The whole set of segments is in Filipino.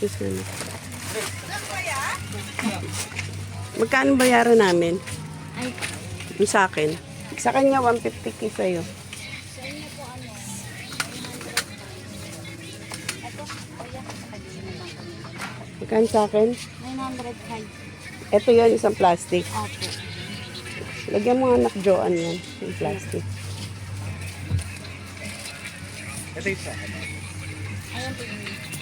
Excuse me. Magkano bayaran namin? Ay, Yung sa akin. Sa kanya, 150 k sa'yo. ano? Magkano sa akin? 905. Ito yon isang plastic. Opo. Lagyan mo anak Joan yan, yung plastic. Ito yung sa ano. Ayan po yun.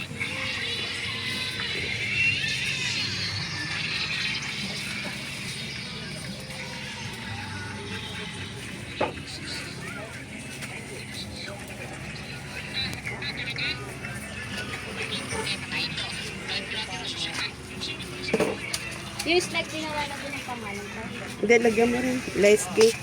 Yung slide ginawa na din ang pangalan ko. Hindi, lagyan mo rin. Lace cake.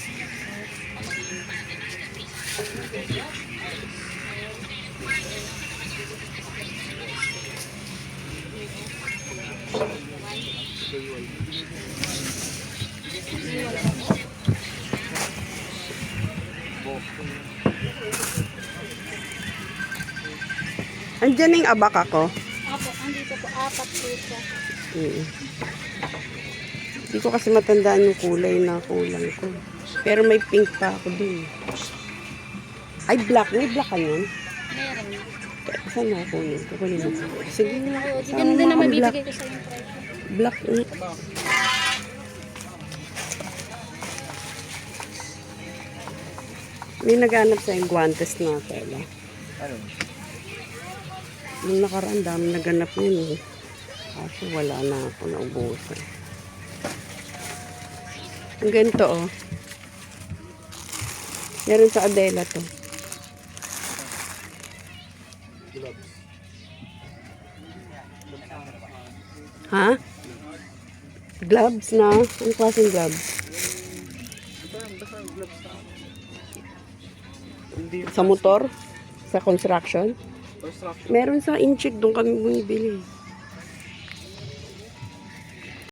Andiyan na yung abak ako. Opo, andito po. Apat po siya. Mm. Hindi ko kasi matandaan yung kulay na kulang ko. Pero may pink pa ako dun. Ay, black. May black ka yun? Meron. Saan na ako yun? Kukunin mo. Sige na. Oo, di Sama ganun din mo naman ang black. bibigay ko sa yung presyo. Black. mm. May naghanap sa yung guantes na tela. Ano? Nung nakaraan, dami naganap yun eh. Kaso wala na ako naubusan. Ang ganito oh. Meron sa Adela to. Ha? Gloves na? Anong klaseng gloves? Sa motor? Sa construction? construction. Meron sa Inchik, doon kami bumibili.